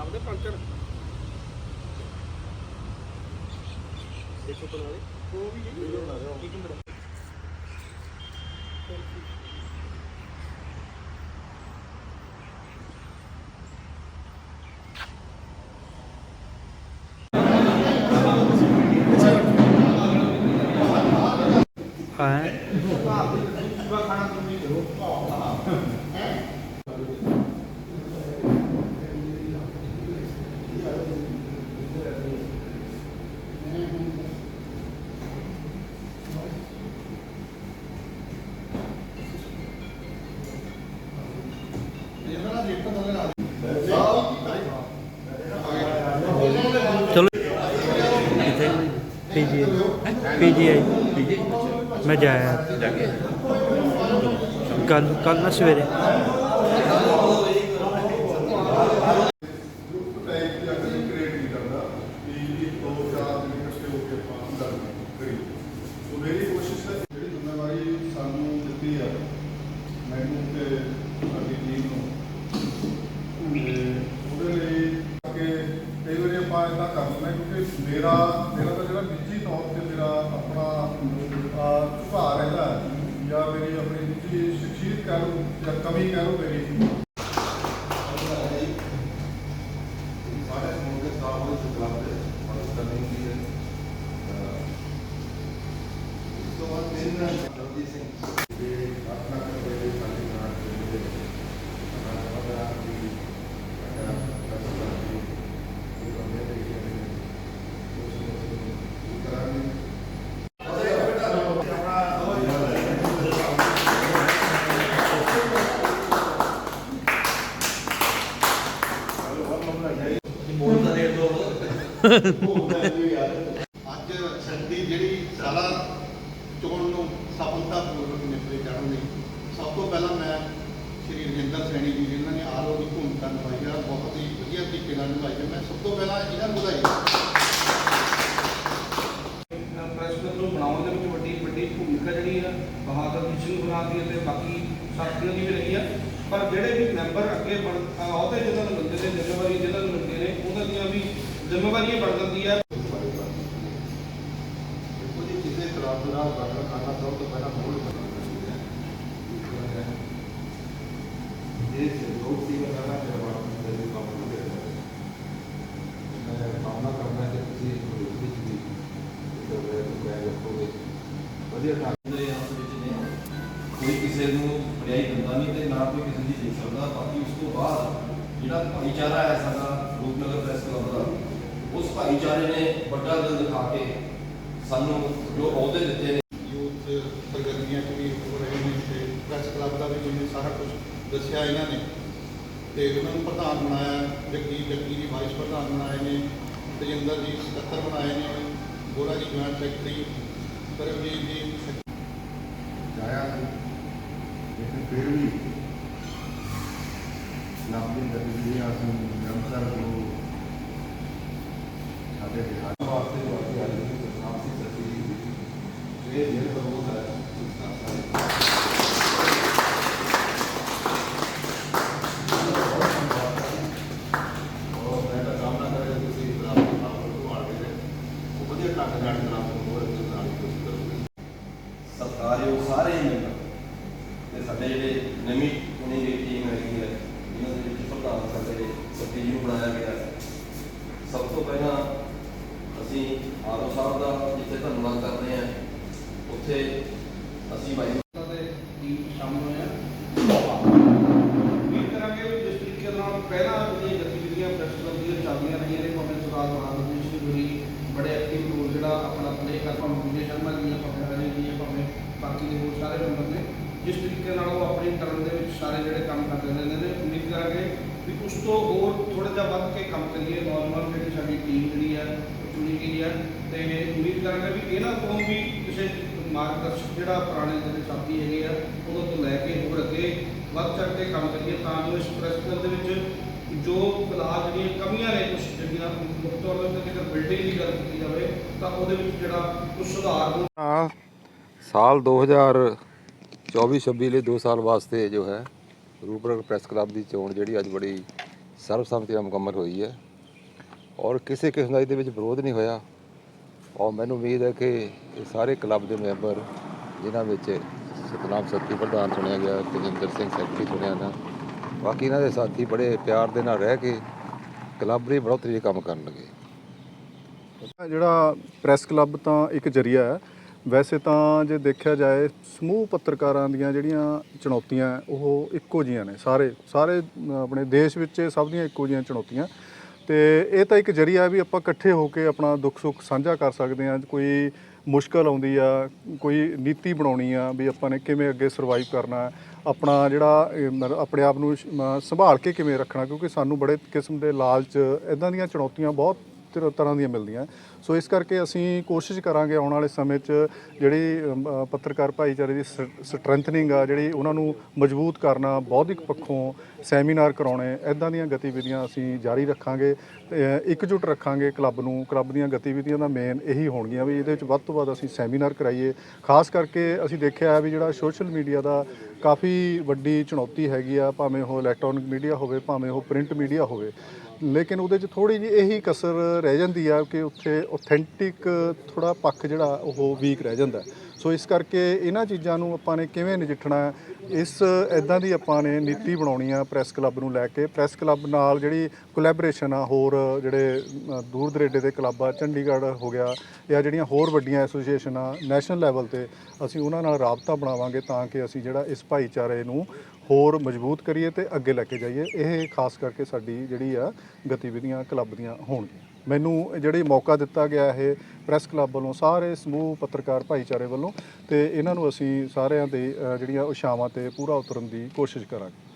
ਸਭ ਦੇ ਪੰਚਰ ਦੇਖੋ ਤੋਂ ਨਾਲੇ ਉਹ ਵੀ ਜੀ ਇੱਕ ਮਿੰਟ ਹੈ ਪੀਜੀਆਈ ਪੀਜੀਆਈ ਮੈਂ ਜਾਇਆ। ਕੱਲ ਕੱਲ ਨਾ ਸਵੇਰੇ। ਕ੍ਰੀਏਟ ਨਹੀਂ ਕਰਦਾ ਵੀ ਦੋ ਚਾਰ ਦਿਨ ਇਕੱਠੇ ਹੋ ਕੇ ਆਪਾਂ ਗੱਲ ਕਰੀ ਸੋ ਮੇਰੀ ਕੋਸ਼ਿਸ਼ ਹੈ ਜਿਹੜੀ ਜ਼ਿੰਮੇਵਾਰੀ ਸਾਨੂੰ ਦਿੱਤੀ ਆ ਮੈਨੂੰ ਤੇ ਸਾਡੀ ਟੀਮ ਨੂੰ ਤੇ ਉਹਦੇ ਲਈ ਕਿ ਕਈ ਵਾਰੀ ਆਪਾਂ ਇਦਾਂ ਕਰ ਲੈਂਦੇ ਹਾਂ ਕਿਉਂਕਿ ਮੇਰਾ ਮੇਰਾ ਤਾਂ ਜਿਹੜਾ ਨਿੱਜੀ ਤੌਰ ਤੇ ਮੇਰਾ ਆਪਣਾ ਅਹ, ਸੁਭਾਅ ਰਹਿੰਦਾ ਹੈ ਜਾਂ ਮੇਰੀ ਆਪਣੀ ਨਿੱਜੀ ਸ਼ਖਸੀਅਤ ਕਹਿ ਲਓ ਜਾਂ ਕਮੀ ਕਹਿ ਲਓ ਮੇਰੀ। ਸਾਰੇ ਸਮੂਹ ਦੇ ਸਟਾਫ ਨੂੰ ਸ਼ੁਕਰਾਨਾ ਦੇ ਮਦਦ ਕਰਨੀ ਹੁੰਦੀ ਹੈ ਇਸ ਤੋਂ ਬਾਅਦ ਮੇਰਾ ਜਗਜੀਤ ਸਿੰਘ ਦੇ ਆਪਣਾ ਕਰਦੇ ਹੋਏ ਸਾਡੇ ਨਾਲ ਦੇ ਦੇ ਆਪਣਾ ਬੜਾ ਵੀ ਅਹ ਰਸਤਾ ਦੀ ਉਹ ਬੰਦੇ ਦੇ ਕੇ ਨੇ ਉਸ ਨੂੰ ਕਰਾਂਗੇ ਅੱਜ ਸੰਦੀ ਜਿਹੜੀ ਸਾਰਾ ਚੋਣ ਨੂੰ ਸਫਲਤਾਪੂਰਵਕ ਨਿਪਟੇ ਕਰਨ ਲਈ ਸਭ ਤੋਂ ਪਹਿਲਾਂ ਮੈਂ ਸ਼੍ਰੀ ਰਜਿੰਦਰ ਸੈਣੀ ਜੀ, ਜਿਨ੍ਹਾਂ ਨੇ ਆਰਓ ਦੀ ਭੂਮਿਕਾ ਨਿਭਾਈ ਹੈ, ਬਹੁਤ ਹੀ ਵਧੀਆ ਤਰੀਕੇ ਨਾਲ ਨਿਭਾਈ ਹੈ। ਮੈਂ ਸਭ ਤੋਂ ਪਹਿਲਾਂ ਇਹਨਾਂ ਨੂੰ ਵਧਾਈ ਪ੍ਰੈਸ ਕਲੱਬ ਨੂੰ ਬਣਾਉਣ ਦੇ ਵਿੱਚ ਵੱਡੀ ਵੱਡੀ ਭੂਮਿਕਾ ਜਿਹੜੀ ਆ, ਬਹਾਦਰ ਸਿੰਘ ਬਣਾ ਦੀ ਅਤੇ ਬਾਕੀ ਸਾਥੀਆਂ ਦੀ ਵੀ ਰਹੀ ਆ। ਪਰ ਜਿਹੜੇ ਵੀ ਮੈਂਬਰ ਅੱਗੇ ਬਣ ਅਹੁਦੇ ਜਿਹਨਾਂ ਨੂੰ ਮਿਲਦੇ ਨੇ, ਜ਼ਿੰਮੇਵਾਰੀ ਜਿਹਨਾਂ ਨੂੰ ਮਿਲਦੇ ਨੇ, ਉਹਨਾਂ ਦੀਆਂ ਵੀ ਜ਼ਿੰਮੇਵਾਰੀਆਂ ਬਣ ਜਾਂਦੀ ਆ। ਦੇਖੋ ਜੀ, ਕਿਸੇ ਖਿਲਾਫ ਦਾ ਬਟਨ ਖਾਣਾ ਸਭ ਤੋਂ ਪਹਿਲਾਂ ਮੋੜ ਬਣਾ ਦਿੰਦੇ ਹੈ। ਇਹ ਲੋਕ ਸੀ ਬਣਾ ਕਰਵਾ ਦੇ ਕੰਮ ਨੂੰ ਦੇ ਮੈਂ ਕਾਮਨਾ ਕਰਦਾ ਕਿ ਤੁਸੀਂ ਇਸ ਵਿੱਚ ਵੀ ਇੱਕ ਤੋਂ ਕਹਿ ਰੱਖੋਗੇ। ਵਧੀਆ ਢੰਗ ਦੇ ਹੱਥ ਵਿੱਚ ਨੇ ਕੋਈ ਕਿਸੇ ਨੂੰ ਵਡਿਆਈ ਦਿੰਦਾ ਨਹੀਂ ਤੇ ਨਾ ਕੋਈ ਕਿਸੇ ਦੀ ਦੇਖ ਸਕਦਾ। ਬਾਕੀ ਉਸ ਤੋਂ ਬਾਅਦ ਜਿਹੜਾ ਭਾਈਚਾਰਾ ਹੈ ਸਾਡਾ ਰੂਪਨਗਰ ਪ੍ਰੈਸ ਕਲੱਬ ਦਾ ਉਸ ਭਾਈਚਾਰੇ ਨੇ ਵੱਡਾ ਦਿਲ ਦਿਖਾ ਕੇ ਸਾਨੂੰ ਜੋ ਅਹੁਦੇ ਦਿੱਤੇ ਨੇ। ਯੂਥ ਸਰਗਰਮੀਆਂ 'ਚ ਵੀ ਹੋ ਰਹੇ ਨੇ ਤੇ ਪ੍ਰੈਸ ਕਲੱਬ ਦਾ ਵੀ ਜਿਵੇਂ ਸਾਰਾ ਕੁਝ ਦੱਸਿਆ ਇਹਨਾਂ ਨੇ। ਤੇ ਉਹਨਾਂ ਨੂੰ ਪ੍ਰਧਾਨ ਬਣਾਇਆ ਜੱਗੀ ਜੱਗੀ ਜੀ ਵਾਈਸ ਪ੍ਰਧਾਨ ਬਣਾਏ ਨੇ ਤਜਿੰਦਰ ਜੀ ਸਕੱਤਰ ਬਣਾਏ ਨੇ ਗੋਰਾ ਜੀ ਜੁਆਇੰਟ ਸੈਕਟਰੀ ਕਰਮਜੀਤ ਜੀ ਜਾਇਆ ਸੀ ਲੇਕਿਨ ਫਿਰ ਵੀ ਨਾਪੀ ਗਤੀਵਿਧੀਆਂ ਅਸੀਂ ਨਿਰੰਤਰ ਨੂੰ ਸਾਡੇ ਬਿਹਾਰ ਵਾਸਤੇ ਜੋ ਅਸੀਂ ਅੱਜ ਦੀ ਪ੍ਰੋਗਰਾਮ ਸੀ, ਸੱਚੀ ਇਹ ਜਿਹੜਾ ਪ੍ਰਮੋਦ ਹੈ ਵਧੀਆ ਢੰਗ ਨਾਲ ਜਨਾਬ ਸਤਿਕਾਰਯੋਗ ਸਾਰੇ ਹੀ ਮੈਂਬਰ। ਤੇ ਸਾਡੇ ਜਿਹੜੇ ਨਵੀਂ ਚੁਣੀ ਗਈ ਟੀਮ ਹੈਗੀ ਹੈ, ਇਹਨਾਂ ਦੇ ਵਿੱਚ ਪ੍ਰਧਾਨ ਸਾਡੇ ਸਤੀ ਨੂੰ ਬਣਾਇਆ ਗਿਆ। ਸਭ ਤੋਂ ਪਹਿਲਾਂ ਅਸੀਂ ਆਰਓ ਸਾਹਿਬ ਦਾ ਜਿੱਥੇ ਧੰਨਵਾਦ ਕਰਦੇ ਹਾਂ। ਉੱਥੇ ਅਸੀਂ ਭਾਈ ਦੇ ਟੀਮ ਸ਼ਾਮਲ ਹੋਏ ਆ। ਉਮੀਦ ਕਰਾਂਗੇ ਵੀ ਜਿਸ ਤਰੀਕੇ ਨਾਲ ਪਹਿਲਾਂ ਜਿਹੜੀਆਂ ਗਤੀਵਿਧੀਆਂ ਪ੍ਰੈਸ ਕਲੱਬ ਦੀਆਂ ਚੱਲਦੀਆਂ ਰਹੀਆਂ ਨੇ ਭਾਵੇਂ ਸੁਰਾਜ ਬਹਾਦਰ ਜੀ ਸਿੰਘ ਹੋਰੀ ਬੜੇ ਐਕਟਿਵ ਰੋਲ ਜਿਹੜਾ ਆਪਣਾ ਪਲੇ ਕਰ ਭਾਵੇਂ ਵਿਜੇ ਸ਼ਰਮਾ ਜੀ ਭਾਵੇਂ ਰਜੇ ਜੀ ਜਾਂ ਭਾਵੇਂ ਬਾਕੀ ਦੇ ਹੋਰ ਸਾਰੇ ਮੈਂਬਰ ਨੇ ਜਿਸ ਤਰੀਕੇ ਨਾਲ ਉਹ ਆਪਣੀ ਟਰਨ ਦੇ ਵਿੱਚ ਸਾਰੇ ਜਿਹੜੇ ਕੰਮ ਕਰਦੇ ਰਹਿੰਦੇ ਨੇ ਉਮੀਦ ਕਰਾਂਗੇ ਵੀ ਉਸ ਤੋਂ ਹੋਰ ਥੋੜਾ ਜਿਹਾ ਵੱਧ ਕੇ ਕੰਮ ਕਰੀਏ ਨੌਜਵਾਨ ਜਿਹੜੀ ਸਾਡੀ ਟੀਮ ਜਿਹੜੀ ਹੈ ਚੁਣੀ ਗਈ ਹੈ ਤੇ ਉਮੀਦ ਕਰਾਂਗਾ ਵੀ ਇਹਨਾਂ ਤੋਂ ਵੀ ਕਿਸੇ ਮਾਰਗਦਰਸ਼ਕ ਜਿਹੜਾ ਪੁਰਾਣੇ ਜਿਹੜੇ ਸਾਥੀ ਹੈਗੇ ਆ, ਉਹਨਾਂ ਤੋਂ ਲੈ ਕੇ ਹੋਰ ਅੱਗੇ ਵੱਧ ਚੜ ਕੇ ਕੰਮ ਕਰੀਏ ਤਾਂ ਜੋ ਇਸ ਪ੍ਰੈਸਕਲ ਦੇ ਵਿੱਚ ਜੋ ਬਲਾਕ ਜਿਹੜੀਆਂ ਕਮੀਆਂ ਨੇ ਕੁਝ ਜਿਹੜੀਆਂ ਮੁੱਖ ਤੌਰ ਤੇ ਜੇਕਰ ਬਿਲਡਿੰਗ ਦੀ ਗੱਲ ਕੀਤੀ ਜਾਵੇ, ਤਾਂ ਉਹਦੇ ਵਿੱਚ ਜਿਹੜਾ ਕੁਝ ਸੁਧਾਰ ਹੋਣਾ ਸਾਲ 2024-26 ਲਈ 2 ਸਾਲ ਵਾਸਤੇ ਜੋ ਹੈ ਰੂਪਨਗਰ ਪ੍ਰੈਸ ਕਲੱਬ ਦੀ ਚੋਣ ਜਿਹੜੀ ਅੱਜ ਬੜੀ ਸਰਬਸੰਮਤੀ ਨਾਲ ਮੁਕੰਮਲ ਹੋਈ ਹੈ। ਔਰ ਕਿਸੇ ਕਿਸਮ ਦਾ ਇਹਦੇ ਵਿੱਚ ਵਿਰੋਧ ਨਹੀਂ ਹੋਇਆ। ਔਰ ਮੈਨੂੰ ਉਮੀਦ ਹੈ ਕਿ ਇਹ ਸਾਰੇ ਕਲੱਬ ਦੇ ਮੈਂਬਰ, ਜਿਨ੍ਹਾਂ ਵਿੱਚ ਸਤਨਾਮ ਸੱਤੀ ਪ੍ਰਧਾਨ ਚੁਣਿਆ ਗਿਆ, ਤੇਜਿੰਦਰ ਸਿੰਘ ਸੈਕਟਰੀ ਚੁਣਿਆ ਗਿਆ, ਬਾਕੀ ਇਹਨਾਂ ਦੇ ਸਾਥੀ ਬੜੇ ਪਿਆਰ ਦੇ ਨਾਲ ਰਹਿ ਕੇ ਕਲੱਬ ਦੀ ਬੜੋਤਰੀ ਦੇ ਕੰਮ ਕਰਨਗੇ। ਜਿਹੜਾ ਪ੍ਰੈਸ ਕਲੱਬ ਤਾਂ ਇੱਕ ਜਰੀਆ ਹੈ। ਵੈਸੇ ਤਾਂ ਜੇ ਦੇਖਿਆ ਜਾਏ, ਸਮੂਹ ਪੱਤਰਕਾਰਾਂ ਦੀਆਂ ਜਿਹੜੀਆਂ ਚੁਣੌਤੀਆਂ, ਉਹ ਇੱਕੋ ਜੀਆਂ ਨੇ। ਸਾਰੇ ਸਾਰੇ ਆਪਣੇ ਦੇਸ਼ ਵਿੱਚ ਸਭ ਦੀਆਂ ਇੱਕੋ ਜੀਆਂ ਚੁਣੌਤੀਆਂ। ਤੇ ਇਹ ਤਾਂ ਇੱਕ ਜਰੀਆ ਵੀ ਆਪਾਂ ਇਕੱਠੇ ਹੋ ਕੇ ਆਪਣਾ ਦੁੱਖ ਸੁੱਖ ਸਾਂਝਾ ਕਰ ਸਕਦੇ ਹਾਂ। ਕੋਈ ਮੁਸ਼ਕਲ ਆਉਂਦੀ ਆ, ਕੋਈ ਨੀਤੀ ਬਣਾਉਣੀ ਆ ਵੀ ਆਪਾਂ ਨੇ ਕਿਵੇਂ ਅੱਗੇ ਸਰਵਾਈਵ ਕਰਨਾ ਆਪਣਾ ਜਿਹੜਾ ਮਤਲਬ ਆਪਣੇ ਆਪ ਨੂੰ ਸੰਭਾਲ ਕੇ ਕਿਵੇਂ ਰੱਖਣਾ, ਕਿਉਂਕਿ ਸਾਨੂੰ ਬੜੇ ਕਿਸਮ ਦੇ ਲਾਲਚ, ਇਦਾਂ ਦੀਆਂ ਚੁਣੌਤੀਆਂ ਬਹੁਤ ਤਰ- ਤਰ੍ਹਾਂ ਦੀਆਂ ਮਿਲਦੀਆਂ। ਸੋ ਇਸ ਕਰਕੇ ਅਸੀਂ ਕੋਸ਼ਿਸ਼ ਕਰਾਂਗੇ ਆਉਣ ਵਾਲੇ ਸਮੇਂ 'ਚ ਜਿਹੜੀ ਅਮ, ਅ, ਪੱਤਰਕਾਰ ਭਾਈਚਾਰੇ ਦੀ ਸਟਰੈਂਥਨਿੰਗ ਆ ਜਿਹੜੀ ਉਹਨਾਂ ਨੂੰ ਮਜ਼ਬੂਤ ਕਰਨਾ ਬੌਧਿਕ ਪੱਖੋਂ ਸੈਮੀਨਾਰ ਕਰਾਉਣੇ ਐਦਾਂ ਦੀਆਂ ਗਤੀਵਿਧੀਆਂ ਅਸੀਂ ਜਾਰੀ ਰੱਖਾਂਗੇ। ਤੇ, ਅ, ਇਕਜੁੱਟ ਰੱਖਾਂਗੇ ਕਲੱਬ ਨੂੰ ਕਲੱਬ ਦੀਆਂ ਗਤੀਵਿਧੀਆਂ ਦਾ ਮੇਨ ਇਹੀ ਹੋਣਗੀਆਂ ਵੀ ਇਹਦੇ ਵਿੱਚ ਵੱਧ ਤੋਂ ਵੱਧ ਅਸੀਂ ਸੈਮੀਨਾਰ ਕਰਾਈਏ। ਖਾਸ ਕਰਕੇ ਅਸੀਂ ਦੇਖਿਆ ਹੈ ਵੀ ਜਿਹੜਾ ਸੋਸ਼ਲ ਮੀਡੀਆ ਦਾ ਕਾਫੀ ਵੱਡੀ ਚੁਣੌਤੀ ਹੈਗੀ ਆ ਭਾਵੇਂ ਉਹ ਇਲੈਕਟ੍ਰੋਨਿਕ ਮੀਡੀਆ ਹੋਵੇ ਭਾਵੇਂ ਉਹ ਪ੍ਰਿੰਟ ਮੀਡੀਆ ਹੋਵੇ। ਲੇਕਿਨ ਉਹਦੇ 'ਚ ਥੋੜੀ ਜਿਹੀ ਇਹੀ ਕਸਰ ਰਹਿ ਜਾਂਦੀ ਆ ਕਿ ਉੱਥੇ ਆਥੈਂਟਿਕ ਥੋੜਾ ਪੱਖ ਜਿਹੜਾ ਉਹ ਵੀਕ ਰਹਿ ਜਾਂਦਾ। ਸੋ ਇਸ ਕਰਕੇ ਇਹਨਾਂ ਚੀਜ਼ਾਂ ਨੂੰ ਆਪਾਂ ਨੇ ਕਿਵੇਂ ਨਜਿੱਠਣਾ ਇਸ ਇਦਾਂ ਦੀ ਆਪਾਂ ਨੇ ਨੀਤੀ ਬਣਾਉਣੀ ਆ ਪ੍ਰੈਸ ਕਲੱਬ ਨੂੰ ਲੈ ਕੇ। ਪ੍ਰੈਸ ਕਲੱਬ ਨਾਲ ਜਿਹੜੀ ਕੋਲੈਬੋਰੇਸ਼ਨ ਆ, ਹੋਰ ਜਿਹੜੇ ਦੂਰ ਦਰੇਡੇ ਦੇ ਕਲੱਬ ਆ, ਚੰਡੀਗੜ੍ਹ ਹੋ ਗਿਆ ਜਾਂ ਜਿਹੜੀਆਂ ਹੋਰ ਵੱਡੀਆਂ ਐਸੋਸੀਏਸ਼ਨ ਆ ਨੈਸ਼ਨਲ ਲੈਵਲ ਤੇ ਅਸੀਂ ਉਹਨਾਂ ਨਾਲ ਰਾਬਤਾ ਬਣਾਵਾਂਗੇ ਤਾਂ ਕਿ ਅਸੀਂ ਜਿਹੜਾ ਇਸ ਭਾਈਚਾਰੇ ਨੂੰ ਹੋਰ ਮਜ਼ਬੂਤ ਕਰੀਏ ਤੇ ਅੱਗੇ ਲੈ ਕੇ ਜਾਈਏ, ਇਹ ਖਾਸ ਕਰਕੇ ਸਾਡੀ ਜਿਹੜੀ ਆ ਗਤੀਵਿਧੀਆਂ ਕਲੱਬ ਦੀਆਂ ਹੋਣਗੀਆਂ। ਮੈਨੂੰ ਜਿਹੜੀ ਮੌਕਾ ਦਿੱਤਾ ਗਿਆ ਇਹ ਪ੍ਰੈਸ ਕਲੱਬ ਵੱਲੋਂ, ਸਾਰੇ ਸਮੂਹ ਪੱਤਰਕਾਰ ਭਾਈਚਾਰੇ ਵੱਲੋਂ ਤੇ ਇਹਨਾਂ ਨੂੰ ਅਸੀਂ ਸਾਰਿਆਂ ਦੇ ਜਿਹੜੀਆਂ ਉਸ਼ਾਵਾਂ ਤੇ ਪੂਰਾ ਉਤਰਨ ਦੀ ਕੋਸ਼ਿਸ਼ ਕਰਾਂਗੇ।